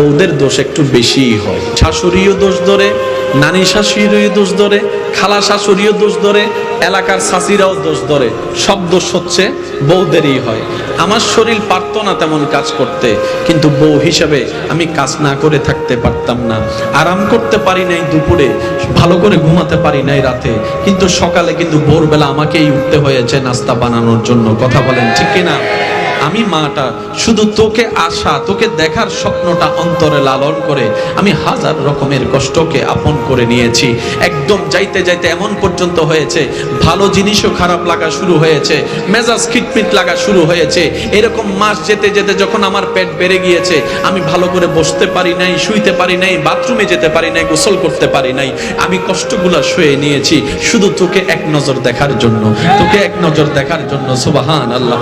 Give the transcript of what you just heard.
বউদের দোষ একটু বেশিই হয়। শাশুড়িও দোষ ধরে, নানি শাশুড়িও দোষ ধরে, খালা শাশুড়িও দোষ ধরে, এলাকার শাশিরাও দোষ ধরে। সব দোষ হচ্ছে বউদেরই হয়। আমার শরীর পারতো না তেমন কাজ করতে, কিন্তু বউ হিসাবে আমি কাজ না করে থাকতে পারতাম না। আরাম করতে পারি নাই দুপুরে, ভালো করে ঘুমাতে পারি নাই রাতে, কিন্তু সকালে কিন্তু ভোরবেলা আমাকেই উঠতে হয়েছে নাস্তা বানানোর জন্য। কথা বলেন ঠিক কিনা? আমি মাটা, শুধু তোকে আশা, তোকে দেখার স্বপ্নটা অন্তরে লালন করে আমি হাজার রকমের কষ্টকে আপন করে নিয়েছি। একদম যাইতে যাইতে এমন পর্যন্ত হয়েছে, ভালো জিনিসও খারাপ লাগা শুরু হয়েছে, মেজাজ খিটমিট লাগা শুরু হয়েছে। এরকম মাস যেতে যেতে যখন আমার পেট বেড়ে গিয়েছে, আমি ভালো করে বসতে পারি নাই, শুইতে পারি নাই, বাথরুমে যেতে পারি নাই, গোসল করতে পারি নাই। আমি কষ্টগুলো শুয়ে নিয়েছি, শুধু তোকে এক নজর দেখার জন্য, তোকে এক নজর দেখার জন্য সুবাহান আল্লাহ